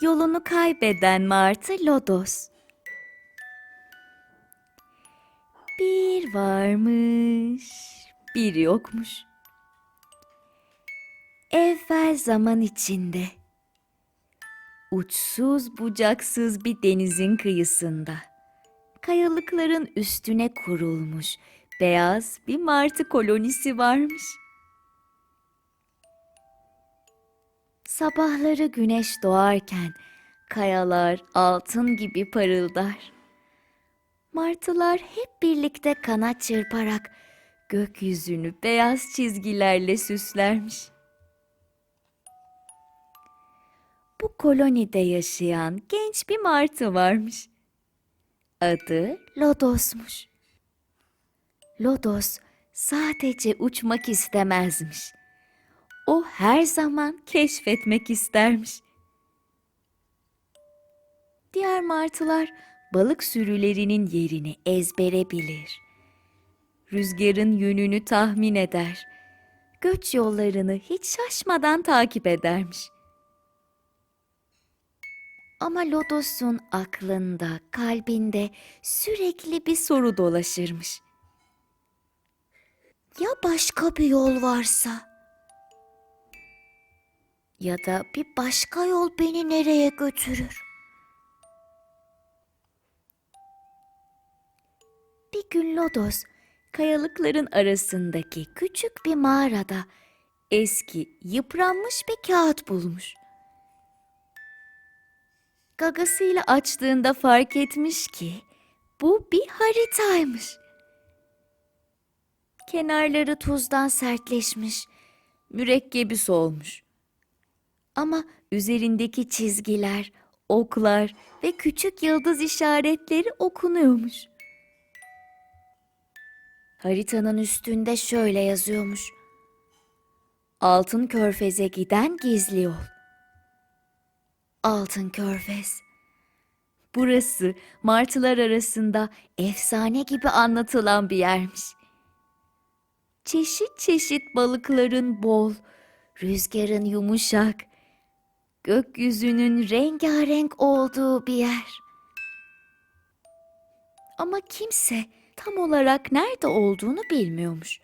Yolunu kaybeden martı Lodos. Bir varmış, bir yokmuş. Evvel zaman içinde, uçsuz bucaksız bir denizin kıyısında, kayalıkların üstüne kurulmuş beyaz bir martı kolonisi varmış. Sabahları güneş doğarken kayalar altın gibi parıldar. Martılar hep birlikte kanat çırparak gökyüzünü beyaz çizgilerle süslermiş. Bu kolonide yaşayan genç bir martı varmış. Adı Lodos'muş. Lodos sadece uçmak istemezmiş. O her zaman keşfetmek istermiş. Diğer martılar balık sürülerinin yerini ezbere bilir. Rüzgarın yönünü tahmin eder. Göç yollarını hiç şaşmadan takip edermiş. Ama Lodos'un aklında, kalbinde sürekli bir soru dolaşırmış. Ya başka bir yol varsa? Ya da bir başka yol beni nereye götürür? Bir gün Lodos, kayalıkların arasındaki küçük bir mağarada eski, yıpranmış bir kağıt bulmuş. Gagasıyla açtığında fark etmiş ki bu bir haritaymış. Kenarları tuzdan sertleşmiş, mürekkebi solmuş. Ama üzerindeki çizgiler, oklar ve küçük yıldız işaretleri okunuyormuş. Haritanın üstünde şöyle yazıyormuş. Altın Körfez'e giden gizli yol. Altın Körfez. Burası martılar arasında efsane gibi anlatılan bir yermiş. Çeşit çeşit balıkların bol, rüzgarın yumuşak, gökyüzünün rengarenk olduğu bir yer. Ama kimse tam olarak nerede olduğunu bilmiyormuş.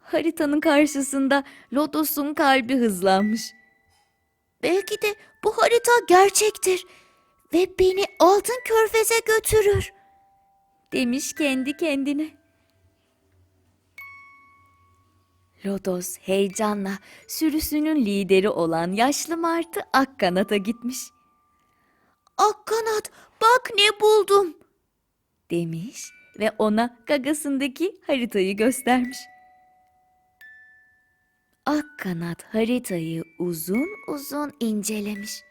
Haritanın karşısında Lodos'un kalbi hızlanmış. Belki de bu harita gerçektir ve beni altın körfeze götürür, demiş kendi kendine. Lodos heyecanla sürüsünün lideri olan yaşlı martı Akkanat'a gitmiş. Akkanat bak ne buldum demiş ve ona gagasındaki haritayı göstermiş. Akkanat haritayı uzun uzun incelemiş.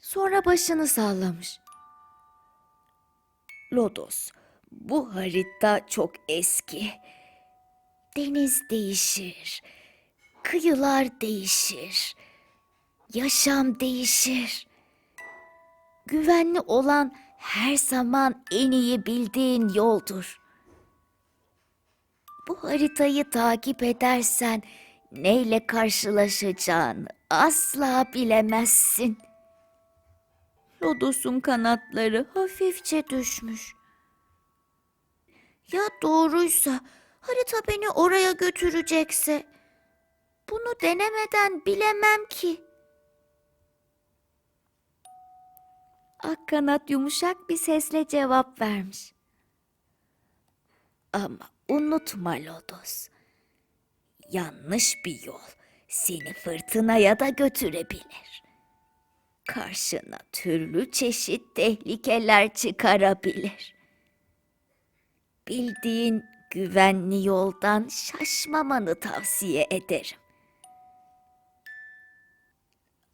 Sonra başını sallamış. Lodos, bu harita çok eski. Deniz değişir, kıyılar değişir, yaşam değişir. Güvenli olan her zaman en iyi bildiğin yoldur. Bu haritayı takip edersen neyle karşılaşacağını asla bilemezsin. Lodos'un kanatları hafifçe düşmüş. Ya doğruysa harita beni oraya götürecekse bunu denemeden bilemem ki. Akkanat yumuşak bir sesle cevap vermiş. Ama unutma Lodos. Yanlış bir yol seni fırtınaya da götürebilir. Karşına türlü çeşit tehlikeler çıkarabilir. Bildiğin güvenli yoldan şaşmamanı tavsiye ederim.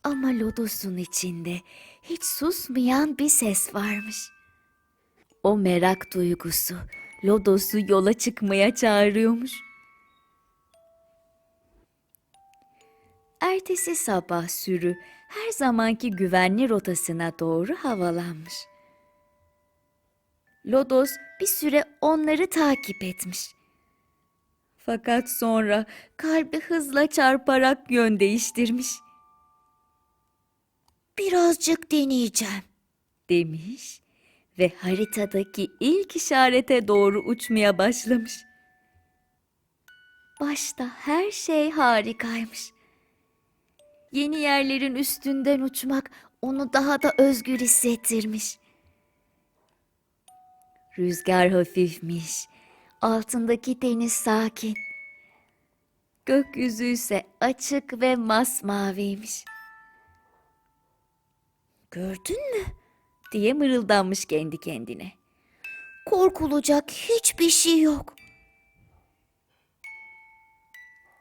Ama Lodos'un içinde hiç susmayan bir ses varmış. O merak duygusu Lodos'u yola çıkmaya çağırıyormuş. Ertesi sabah sürü her zamanki güvenli rotasına doğru havalanmış. Lodos bir süre onları takip etmiş. Fakat sonra kalbi hızla çarparak yön değiştirmiş. Birazcık deneyeceğim, demiş ve haritadaki ilk işarete doğru uçmaya başlamış. Başta her şey harikaymış. Yeni yerlerin üstünden uçmak onu daha da özgür hissettirmiş. Rüzgar hafifmiş. Altındaki deniz sakin. Gökyüzü ise açık ve masmaviymiş. Gördün mü? diye mırıldanmış kendi kendine. Korkulacak hiçbir şey yok.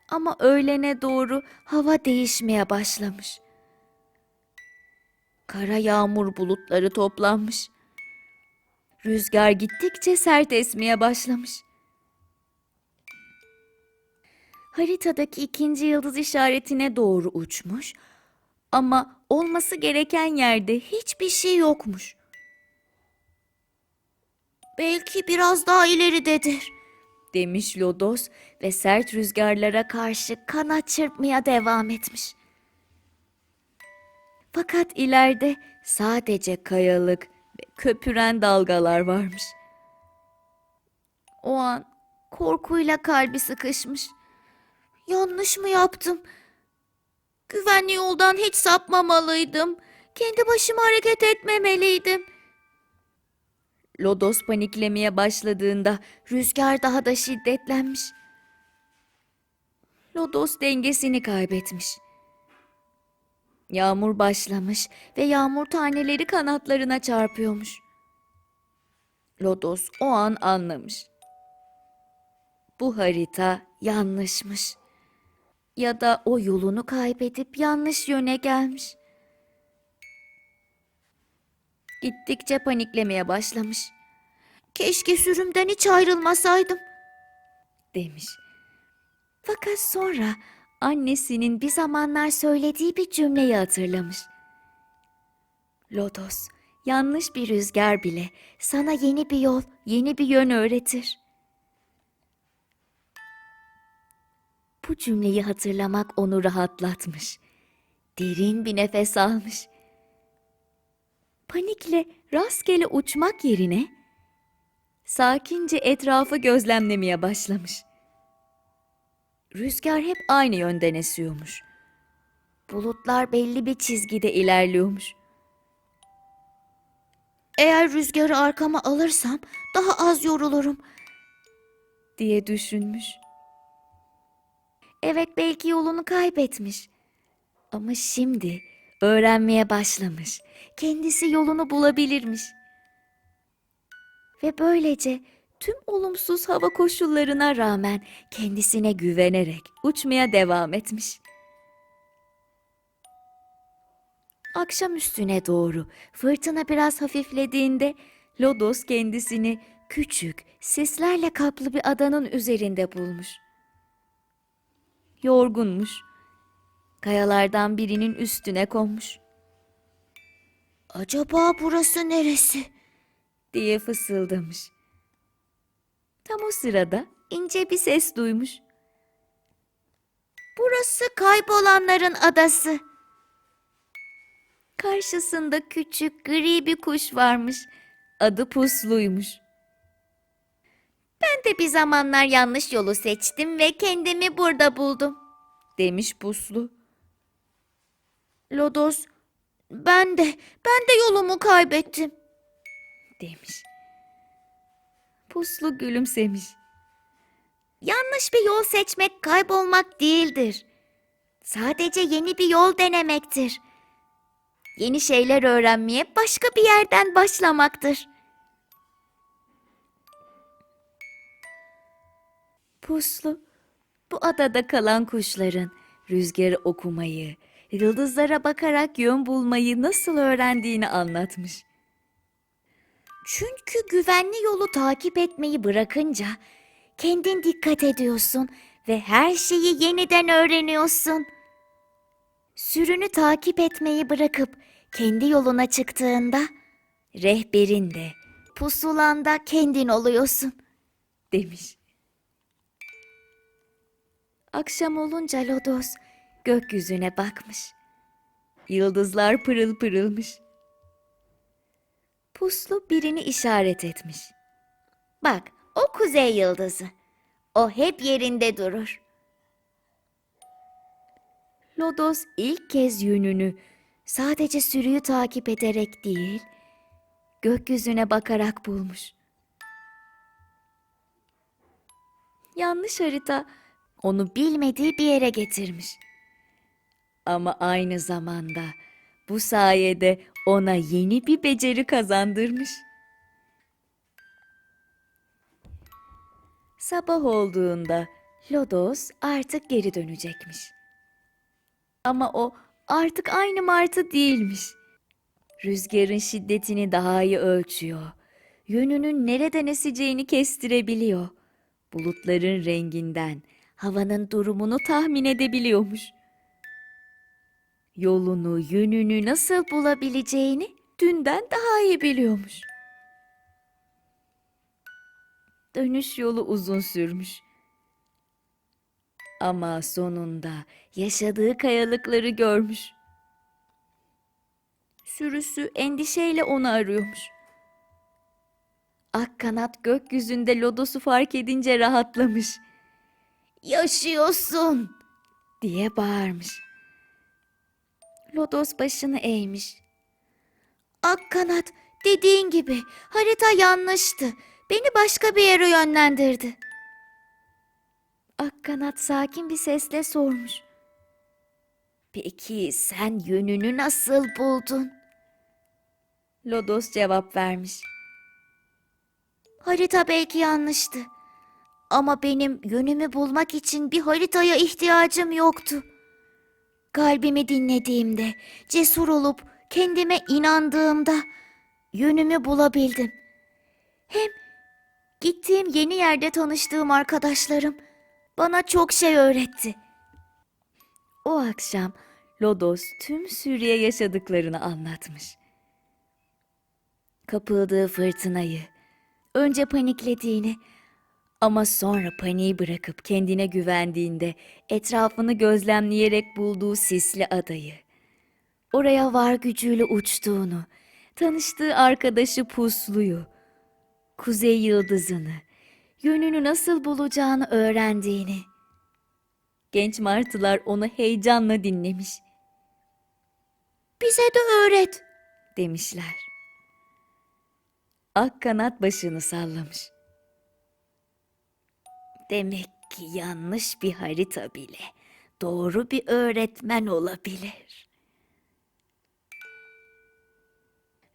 Ama öğlene doğru hava değişmeye başlamış. Kara yağmur bulutları toplanmış. Rüzgar gittikçe sert esmeye başlamış. Haritadaki ikinci yıldız işaretine doğru uçmuş ama olması gereken yerde hiçbir şey yokmuş. Belki biraz daha ileridedir, demiş Lodos ve sert rüzgarlara karşı kanat çırpmaya devam etmiş. Fakat ileride sadece kayalık ve köpüren dalgalar varmış. O an korkuyla kalbi sıkışmış. Yanlış mı yaptım? Güvenli yoldan hiç sapmamalıydım. Kendi başıma hareket etmemeliydim. Lodos paniklemeye başladığında rüzgar daha da şiddetlenmiş. Lodos dengesini kaybetmiş. Yağmur başlamış ve yağmur taneleri kanatlarına çarpıyormuş. Lodos o an anlamış. Bu harita yanlışmış. Ya da o yolunu kaybedip yanlış yöne gelmiş. Gittikçe paniklemeye başlamış. Keşke sürümden hiç ayrılmasaydım, demiş. Fakat sonra annesinin bir zamanlar söylediği bir cümleyi hatırlamış. Lodos, yanlış bir rüzgar bile sana yeni bir yol, yeni bir yön öğretir. Bu cümleyi hatırlamak onu rahatlatmış. Derin bir nefes almış. Panikle rastgele uçmak yerine sakince etrafı gözlemlemeye başlamış. Rüzgar hep aynı yönden esiyormuş. Bulutlar belli bir çizgide ilerliyormuş. Eğer rüzgarı arkama alırsam daha az yorulurum diye düşünmüş. Evet belki yolunu kaybetmiş. Ama şimdi öğrenmeye başlamış. Kendisi yolunu bulabilirmiş. Ve böylece tüm olumsuz hava koşullarına rağmen kendisine güvenerek uçmaya devam etmiş. Akşam üstüne doğru fırtına biraz hafiflediğinde Lodos kendisini küçük, sislerle kaplı bir adanın üzerinde bulmuş. Yorgunmuş. Kayalardan birinin üstüne konmuş. Acaba burası neresi? diye fısıldamış. Tam o sırada ince bir ses duymuş. Burası kaybolanların adası. Karşısında küçük gri bir kuş varmış. Adı Puslu'ymuş. Ben de bir zamanlar yanlış yolu seçtim ve kendimi burada buldum, demiş Puslu. Lodos, ben de, ben de yolumu kaybettim, demiş. Puslu gülümsemiş. Yanlış bir yol seçmek kaybolmak değildir. Sadece yeni bir yol denemektir. Yeni şeyler öğrenmeye başka bir yerden başlamaktır. Puslu, bu adada kalan kuşların rüzgarı okumayı, yıldızlara bakarak yön bulmayı nasıl öğrendiğini anlatmış. Çünkü güvenli yolu takip etmeyi bırakınca kendin dikkat ediyorsun ve her şeyi yeniden öğreniyorsun. Sürünü takip etmeyi bırakıp kendi yoluna çıktığında rehberin de pusulan da kendin oluyorsun demiş. Akşam olunca Lodos gökyüzüne bakmış. Yıldızlar pırıl pırılmış. Puslu birini işaret etmiş. Bak, o kuzey yıldızı. O hep yerinde durur. Lodos ilk kez yönünü sadece sürüyü takip ederek değil, gökyüzüne bakarak bulmuş. Yanlış harita onu bilmediği bir yere getirmiş. Ama aynı zamanda bu sayede ona yeni bir beceri kazandırmış. Sabah olduğunda Lodos artık geri dönecekmiş. Ama o artık aynı martı değilmiş. Rüzgarın şiddetini daha iyi ölçüyor. Yönünün nereden eseceğini kestirebiliyor. Bulutların renginden havanın durumunu tahmin edebiliyormuş. Yolunu, yönünü nasıl bulabileceğini dünden daha iyi biliyormuş. Dönüş yolu uzun sürmüş. Ama sonunda yaşadığı kayalıkları görmüş. Sürüsü endişeyle onu arıyormuş. Akkanat gökyüzünde lodosu fark edince rahatlamış. Yaşıyorsun diye bağırmış. Lodos başını eğmiş. Akkanat dediğin gibi harita yanlıştı. Beni başka bir yere yönlendirdi. Akkanat sakin bir sesle sormuş. Peki sen yönünü nasıl buldun? Lodos cevap vermiş. Harita belki yanlıştı. Ama benim yönümü bulmak için bir haritaya ihtiyacım yoktu. Kalbimi dinlediğimde, cesur olup kendime inandığımda yönümü bulabildim. Hem gittiğim yeni yerde tanıştığım arkadaşlarım bana çok şey öğretti. O akşam Lodos tüm Suriye yaşadıklarını anlatmış. Kapıldığı fırtınayı, önce paniklediğini ama sonra paniği bırakıp kendine güvendiğinde etrafını gözlemleyerek bulduğu sisli adayı, oraya var gücüyle uçtuğunu, tanıştığı arkadaşı Puslu'yu, kuzey yıldızını, yönünü nasıl bulacağını öğrendiğini. Genç martılar onu heyecanla dinlemiş. Bize de öğret, demişler. Ak kanat başını sallamış. Demek ki yanlış bir harita bile doğru bir öğretmen olabilir.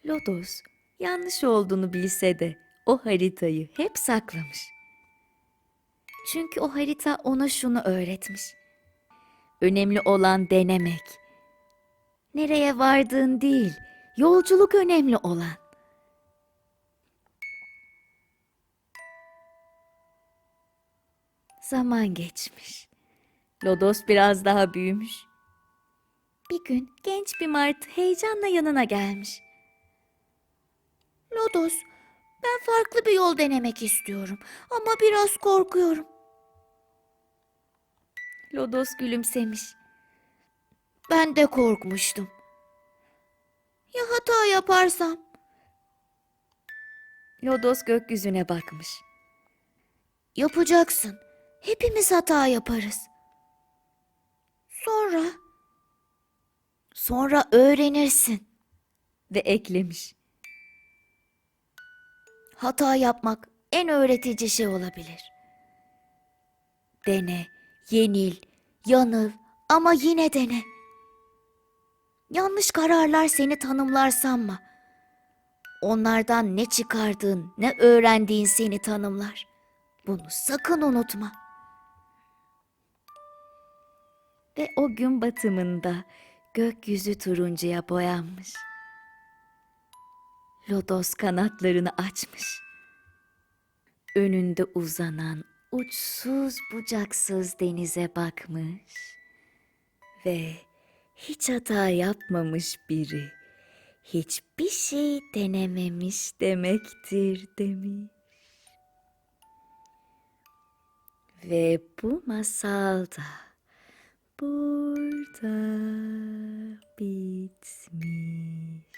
Lodos yanlış olduğunu bilse de o haritayı hep saklamış. Çünkü o harita ona şunu öğretmiş. Önemli olan denemek. Nereye vardığın değil, yolculuk önemli olan. Zaman geçmiş. Lodos biraz daha büyümüş. Bir gün genç bir martı heyecanla yanına gelmiş. Lodos, ben farklı bir yol denemek istiyorum ama biraz korkuyorum. Lodos gülümsemiş. Ben de korkmuştum. Ya hata yaparsam? Lodos gökyüzüne bakmış. Yapacaksın. Hepimiz hata yaparız. Sonra? Sonra öğrenirsin. Ve eklemiş. Hata yapmak en öğretici şey olabilir. Dene, yenil, yanıl ama yine dene. Yanlış kararlar seni tanımlar sanma. Onlardan ne çıkardığın, ne öğrendiğin seni tanımlar. Bunu sakın unutma. Ve o gün batımında gökyüzü turuncuya boyanmış. Lodos kanatlarını açmış. Önünde uzanan uçsuz bucaksız denize bakmış ve hiç hata yapmamış biri hiçbir şey denememiş demektir demiş. Ve bu masal da Porta beats me.